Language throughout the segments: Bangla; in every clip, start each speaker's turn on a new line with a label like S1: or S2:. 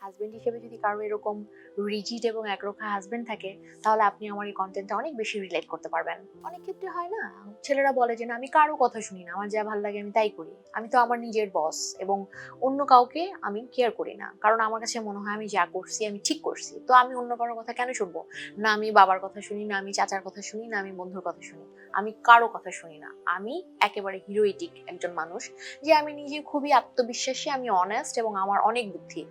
S1: হাজবেন্ড হিসেবে যদি কারও এরকম রিজিড এবং একরোখা হাজবেন্ড থাকে, তাহলে আপনি আমার এই কন্টেন্টটা অনেক বেশি রিলেট করতে পারবেন। অনেক ক্ষেত্রে হয় না, ছেলেরা বলে যে, না, আমি কারও কথা শুনি না, আমার যা ভালো লাগে আমি তাই করি। আমি তো আমার নিজের বস এবং অন্য কাউকে আমি কেয়ার করি না। কারণ আমার কাছে মনে হয় আমি যা করছি, আমি ঠিক করছি। তো আমি অন্য কারোর কথা কেন শুনব? না, আমি বাবার কথা শুনি, না, আমি চাচার কথা শুনি, না, আমি বন্ধুর কথা শুনি। আমি কারও কথা শুনি না। আমি একেবারে হিরোইটিক একজন মানুষ যে, আমি নিজে খুবই আত্মবিশ্বাসী, আমি অনেস্ট এবং আমার অনেক বুদ্ধি।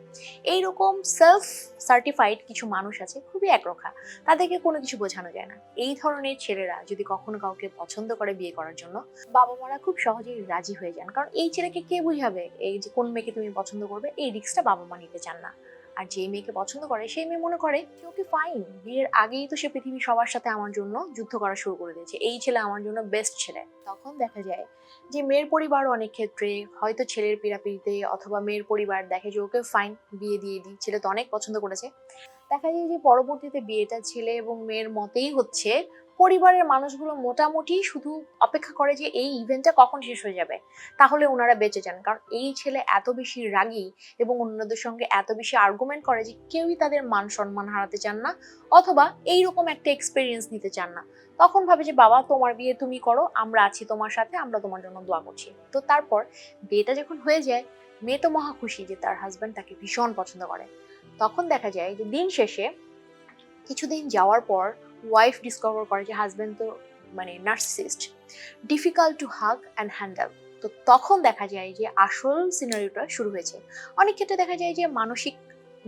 S1: এইরকম সেলফ সার্টিফাইড কিছু মানুষ আছে, খুবই একরখা। তাদেরকে কোনো কিছু বোঝানো যায় না। এই ধরনের ছেলেরা যদি কখনো কাউকে পছন্দ করে বিয়ে করার জন্য বাবা মারা খুব সহজেই রাজি হয়ে যান। কারণ এই ছেলেকে কে বুঝাবে? এই যে কোন মেয়েকে তুমি পছন্দ করবে? এই রিক্সটা বাবা মা নিতে চান না। আর যে মেয়েকে পছন্দ করে, সেই মেয়ে মনে করে ওকে ফাইন বিয়ের আগেই তো সে পৃথিবীর সবার সাথে আমার জন্য যুদ্ধ করা শুরু করে দিয়েছে। এই ছেলে আমার জন্য বেস্ট ছেলে। তখন দেখা যায় যে মেয়ের পরিবার অনেক ক্ষেত্রে হয়তো ছেলের পীড়াপিড়িতে অথবা মেয়ের পরিবার দেখে যে ওকে ফাইন বিয়ে দিয়ে দিই। ছেলে তো অনেক পছন্দ করেছে। দেখা যায় যে পরবর্তীতে বিয়েটা ছেলে এবং মেয়ের মতেই হচ্ছে, পরিবারের মানুষগুলো মোটামুটি শুধু অপেক্ষা করে যে এই ইভেন্টটা কখন শেষ হয়ে যাবে। তাহলে ওনারা বেঁচে যান। কারণ এই ছেলে এত বেশি রাগী এবং অন্যদের সঙ্গে এত বেশি আর্গুমেন্ট করে যে কেউই তাদের মান সম্মান হারাতে চান না অথবা এইরকম একটা এক্সপিরিয়েন্স নিতে চান না। তখন ভাবে যে, বাবা, তোমার বিয়ে তুমি করো, আমরা আছি তোমার সাথে, আমরা তোমার জন্য দোয়া করছি। তো তারপর বিয়েটা যখন হয়ে যায়, মেয়ে তো মহা খুশি যে তার হাজব্যান্ড তাকে ভীষণ পছন্দ করে। তখন দেখা যায় যে দিন শেষে কিছুদিন যাওয়ার পর ওয়াইফ ডিসকভার করে যে হাজব্যান্ড তো মানে narcissist difficult to hug and handle তো তখন দেখা যায় যে আসল সিনারিওটা শুরু হয়েছে। অনেক ক্ষেত্রে দেখা যায় যে মানসিক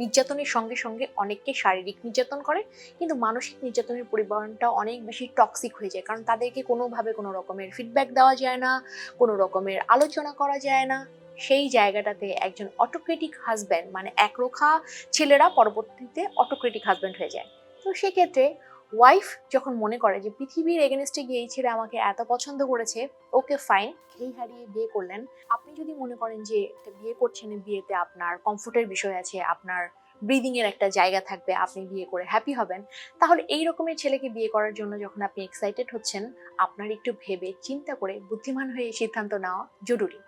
S1: নির্যাতনের সঙ্গে সঙ্গে অনেককে শারীরিক নির্যাতন করে, কিন্তু মানসিক নির্যাতনের পরিবহনটা অনেক বেশি টক্সিক হয়ে যায়। কারণ তাদেরকে কোনোভাবে কোনো রকমের ফিডব্যাক দেওয়া যায় না, কোনো রকমের আলোচনা করা যায় না। সেই জায়গাটাতে একজন অটোক্রেটিক হাজব্যান্ড মানে একরোখা ছেলেরা পরবর্তীতে অটোক্রেটিক হাজব্যান্ড হয়ে যায়। তো সেক্ষেত্রে ওয়াইফ যখন মনে করে যে পৃথিবীর এগেনস্টে গিয়ে এই ছেলে আমাকে এত পছন্দ করেছে ওকে ফাইন এই হারিয়ে বিয়ে করলেন। আপনি যদি মনে করেন যে একটা বিয়ে করছেন, বিয়েতে আপনার কমফোর্টের বিষয় আছে, আপনার ব্রিদিং এর একটা জায়গা থাকবে, আপনি বিয়ে করে হ্যাপি হবেন, তাহলে এই রকমের ছেলেকে বিয়ে করার জন্য যখন আপনি এক্সাইটেড হচ্ছেন, আপনার একটু ভেবে, চিন্তা করে, বুদ্ধিমান হয়ে সিদ্ধান্ত নেওয়া জরুরি।